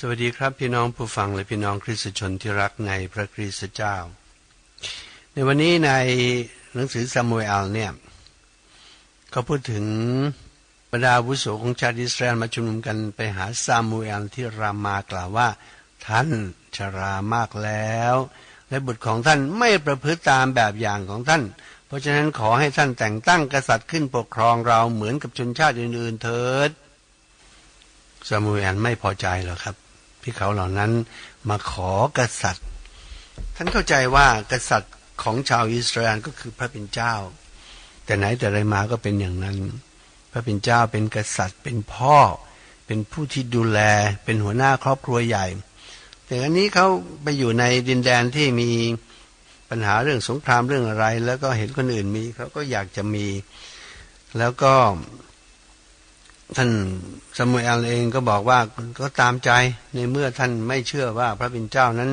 สวัสดีครับพี่น้องผู้ฟังและพี่น้องคริสตชนที่รักในพระคริสตเจ้า ในวันนี้ในหนังสือซามูเอลเนี่ยก็พูดถึงบรรดาวุโสของชาติอิสราเอลมาชุมนุมกันไปหาซามูเอลที่รามากล่าวว่า ท่านชรามากแล้ว และบุตรของท่านไม่ประพฤติตามแบบอย่างของท่าน เพราะฉะนั้นขอให้ท่านแต่งตั้งกษัตริย์ขึ้นปกครองเราเหมือนกับชนชาติอื่นๆเถิดซามูเอลไม่พอใจหรอครับ ที่เขาเหล่านั้นมาขอกษัตริย์ ท่านเข้าใจว่ากษัตริย์ของชาวอิสราเอลก็คือพระเป็นเจ้า แต่ไหนแต่ไรมาก็เป็นอย่างนั้น พระเป็นเจ้าเป็นกษัตริย์เป็นพ่อ เป็นผู้ที่ดูแลเป็นหัวหน้าครอบครัวใหญ่ แต่อันนี้เขาไปอยู่ในดินแดนที่มีปัญหาเรื่องสงครามเรื่องอะไร แล้วก็เห็นคนอื่นมีเขาก็อยากจะมี แล้วก็ ท่านสมุเอลเองก็บอกว่าก็ตามใจในเมื่อท่านไม่เชื่อว่าพระเป็นเจ้านั้น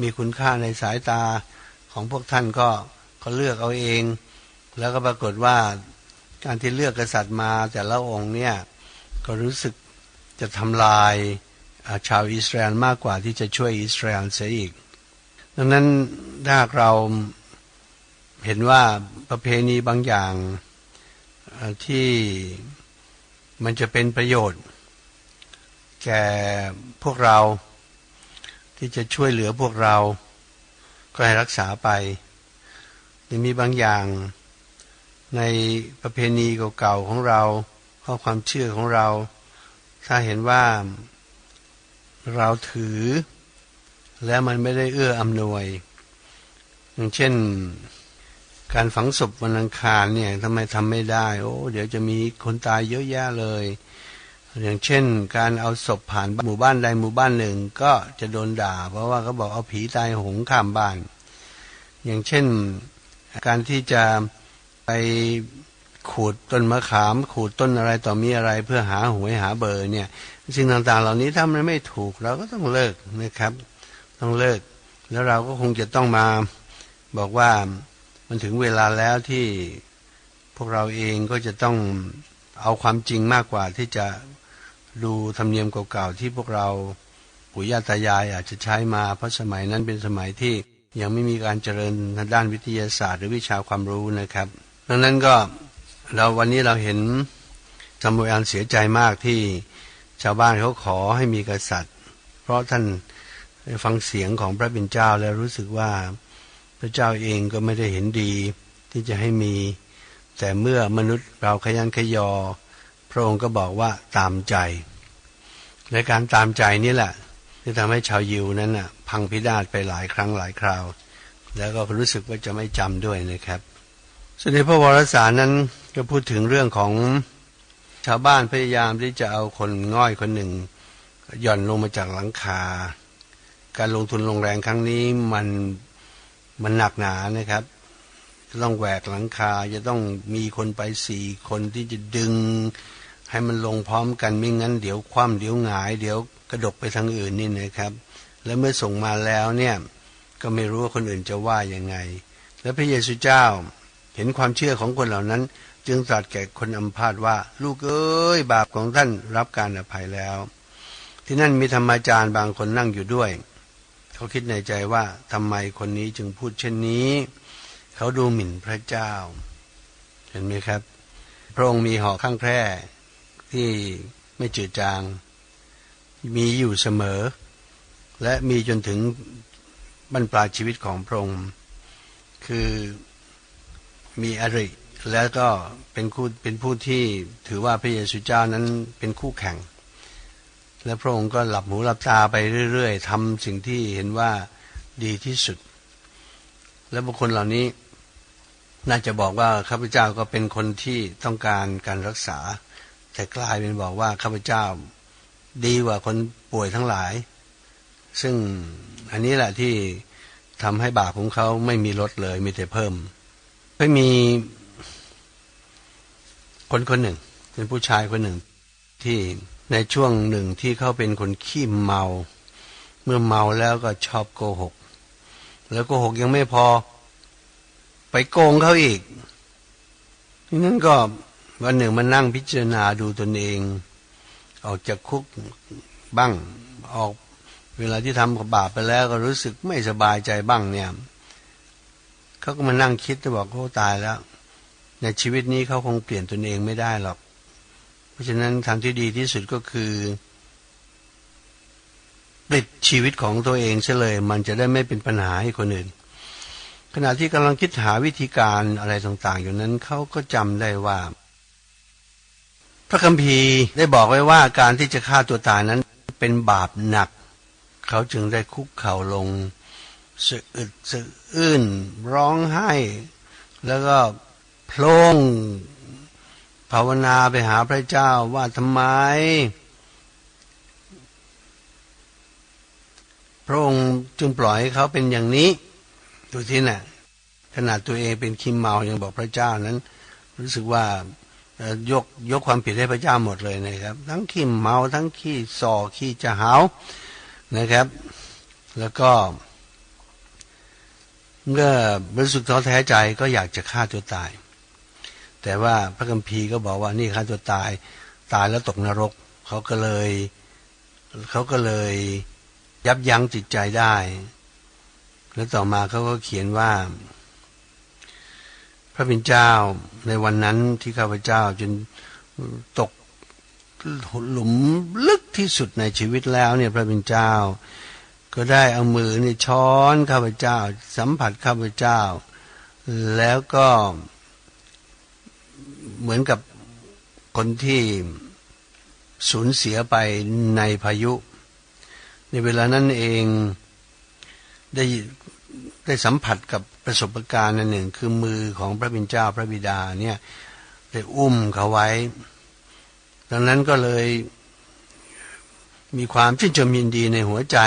มีคุณค่าในสายตาของพวกท่านก็ก็เลือกเอาเอง แล้วก็ปรากฏว่าการที่เลือกกษัตริย์มาแต่ละองค์เนี่ยก็รู้สึกจะทำลายชาวอิสราเอลมากกว่าที่จะช่วยอิสราเอลเสียอีก ดังนั้นถ้าเราเห็นว่าประเพณีบางอย่างที่ มันจะเป็นประโยชน์ แก่พวกเราที่จะช่วยเหลือพวกเรา ก็ให้รักษาไปยังมีบางอย่างในประเพณีเก่าๆของเรา ข้อความเชื่อของเรา ถ้าเห็นว่าเราถือ แล้วมันไม่ได้เอื้ออำนวย อย่างเช่น การฝังศพวันอังคารเนี่ยทำไมทำไม่ได้ โอ้ เดี๋ยวจะมีคนตายเยอะแยะเลย อย่างเช่น การเอาศพผ่านหมู่บ้านใดหมู่บ้านหนึ่งก็จะโดนด่า เพราะว่าเขาบอกเอาผีตายหงข้ามบ้าน อย่างเช่น การที่จะไปขูดต้นมะขาม ขูดต้นอะไรต่อมีอะไรเพื่อหาหวยหาเบอร์เนี่ยสิ่งต่างๆ เหล่านี้ถ้ามันไม่ถูกเราก็ต้องเลิกนะครับ ต้องเลิก แล้วเราก็คงจะต้องมาบอกว่า มันถึงเวลาแล้วที่พวกเราเองก็จะต้องเอาความจริงมากกว่าที่จะดูธรรมเนียมเก่าๆที่พวกเราปู่ย่าตายายอาจจะใช้มาเพราะสมัยนั้นเป็นสมัยที่ยังไม่มีการเจริญทางด้านวิทยาศาสตร์ หรือวิชาความรู้นะครับดังนั้นก็เราวันนี้เราเห็นซามูเอลเสียใจมากที่ชาวบ้านเขาขอให้มีกษัตริย์ เพราะท่านฟังเสียงของพระบิดาเจ้าแล้วรู้สึกว่า พระเจ้าเองก็ไม่ได้เห็นดีที่จะให้มี แต่เมื่อมนุษย์เราขยันขยอ พระองค์ก็บอกว่าตามใจในการตามใจนี่แหละที่ทำให้ชาวยิวนั้นน่ะ พังพินาศไปหลายครั้งหลายคราว แล้วก็รู้สึกว่าจะไม่จำด้วยนะครับส่วนในพระวรสารนั้นก็พูดถึงเรื่องของชาวบ้านพยายามที่จะเอาคนง่อยคนหนึ่งหย่อนลงมาจากหลังคา การลงทุนลงแรงครั้งนี้มัน มันหนักหนานะครับจะต้องแหวกหลังคาจะต้องมีคนไปสี่คนที่จะดึง ให้มันลงพร้อมกันไม่งั้นเดี๋ยวคว่ำเดี๋ยวหงาย เดี๋ยวกระดกไปทางอื่นนี่นะครับ แล้วเมื่อส่งมาแล้วเนี่ยก็ไม่รู้ว่าคนอื่นจะว่ายังไง แล้วพระเยซูเจ้าเห็นความเชื่อของคนเหล่านั้น จึงตรัสแก่คนอัมพาตว่า ลูกเอ้ยบาปของท่านรับการอภัยแล้ว ที่นั่นมีธรรมอาจารย์บางคนนั่งอยู่ด้วย เขาคิดในใจว่าทำไมคนนี้จึงพูดเช่นนี้ เขาดูหมิ่นพระเจ้า เห็นไหมครับ พระองค์มีหอกข้างแคร่ที่ไม่จืดจาง มีอยู่เสมอ และมีจนถึงบรรปลายชีวิตของพระองค์ คือมีอริ แล้วก็เป็นคู่เป็นผู้ที่ถือว่าพระเยซูเจ้านั้นเป็นคู่แข่ง และพระองค์ก็หลับหูหลับตาไปเรื่อยๆทำสิ่งที่เห็นว่าดีที่สุด และบุคคลเหล่านี้น่าจะบอกว่าข้าพเจ้าก็เป็นคนที่ต้องการการรักษา แต่กลายเป็นบอกว่าข้าพเจ้าดีกว่าคนป่วยทั้งหลาย ซึ่งอันนี้แหละที่ทำให้บาปของเขาไม่มีลดเลยมีแต่เพิ่มไม่มีคนคนหนึ่ง เป็นผู้ชายคนหนึ่งที่ ในช่วงหนึ่งที่เขาเป็นคนขี้เมา เมื่อเมาแล้วก็ชอบโกหก แล้วโกหกยังไม่พอ ไปโกงเขาอีกนั้นก็วันหนึ่งมานั่งพิจารณาดูตนเอง ออกจากคุกบ้างออกเวลาที่ทำกับบาปไปแล้วก็รู้สึกไม่สบายใจบ้างเนี่ยเขาก็มานั่งคิดจะบอกเขาตายแล้ว ในชีวิตนี้เขาคงเปลี่ยนตนเองไม่ได้หรอก ราะฉะนั้นทางที่ดีที่สุดก็คือปิดชีวิตของตัวเองเฉลย มันจะได้ไม่เป็นปัญหาให้คนอื่น ขณะที่กำลังคิดหาวิธีการอะไรต่างๆ อยู่นั้นเขาก็จำได้ว่า พระคัมภีร์ได้บอกไว้ว่าการที่จะฆ่าตัวตายนั้นเป็นบาปหนัก เขาจึงได้คุกเข่าลงสะอึดสะอื้นร้องไห้ แล้วก็โพลง ภาวนาไปหาพระเจ้าว่าทำไม พระองค์จึงปล่อยให้เขาเป็นอย่างนี้ดูที่น่ะขนาดตัวเองเป็นคิมเมายังบอกพระเจ้านั้น รู้สึกว่ายกยกความผิดให้พระเจ้าหมดเลยนะครับ ทั้งขี้เมาทั้งขี้สอขี้จะหาวนะครับ แล้วก็เมื่อรู้สึกท้อแท้ใจก็อยากจะฆ่าตัวตาย แต่ว่าพระคัมภีร์ก็บอกว่านี่ฆ่าตัวตายตายแล้วตกนรกเขาก็เลยเขาก็เลยยับยั้งจิตใจได้ แล้วต่อมาเขาก็เขียนว่า พระบิดเจ้าในวันนั้นที่ข้าพเจ้าจนตกหลุมลึกที่สุดในชีวิตแล้วเนี่ยพระบิดเจ้า ก็ได้เอามือนี่ช้อนข้าพเจ้า สัมผัสข้าพเจ้า แล้วก็ เหมือนกับคนที่สูญเสียไปในพายุ ในเวลานั้นเองได้ได้สัมผัสกับประสบการณ์อันหนึ่ง คือมือของพระบิดเจ้าพระบิดาเนี่ยได้อุ้มเขาไว้ ดังนั้นก็เลยมีความชื่นชมยินดีในหัวใจ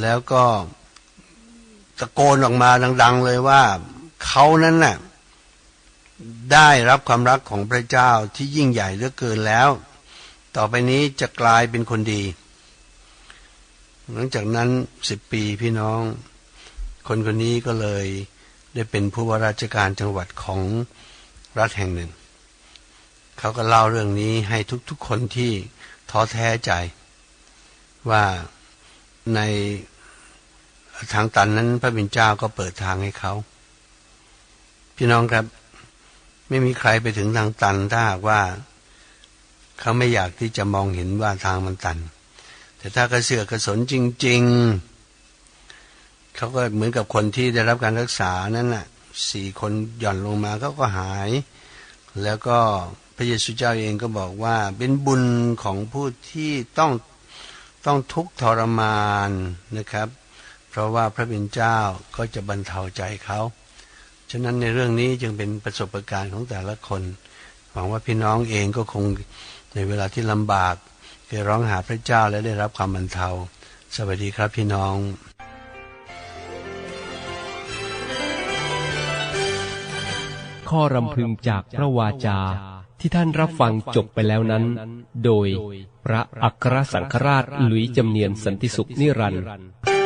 แล้วก็ตะโกนออกมาดัง ๆ เลยว่าเขานั้นน่ะ ได้รับความรักของพระเจ้าที่ยิ่งใหญ่เหลือเกินแล้ว ต่อไปนี้จะกลายเป็นคนดี หลังจากนั้นสิบปีพี่น้อง คนคนนี้ก็เลยได้เป็นผู้ว่าราชการจังหวัดของรัฐแห่งหนึ่ง เขาก็เล่าเรื่องนี้ให้ทุกๆคนที่ท้อแท้ใจ ว่าในทางตันนั้นพระบิณเจ้าก็เปิดทางให้เขา พี่น้องครับ ไม่มีใครไปถึงทางตันถ้าหากว่า เขาไม่อยากที่จะมองเห็นว่าทางมันตัน แต่ถ้ากระเสือกกระสนจริง ๆ เขาก็เหมือนกับคนที่ได้รับการรักษานั่นแหละสี่คนหย่อนลงมาเขาก็หาย แล้วก็พระเยซูเจ้าเองก็บอกว่าเป็นบุญของผู้ที่ต้องต้องทุกข์ทรมานนะครับ เพราะว่าพระบิดเจ้าก็จะบรรเทาใจเขา ฉะนั้นในเรื่องนี้จึงเป็นประสบการณ์ของแต่ละคน หวังว่าพี่น้องเองก็คงในเวลาที่ลำบากเคยร้องหาพระเจ้าและได้รับความบรรเทา สวัสดีครับพี่น้องข้อรำพึงจากพระวาจาที่ท่านรับฟังจบไปแล้วนั้น โดยพระอัครสังฆราชหลุยจำเนียนสันติสุขนิรันดร์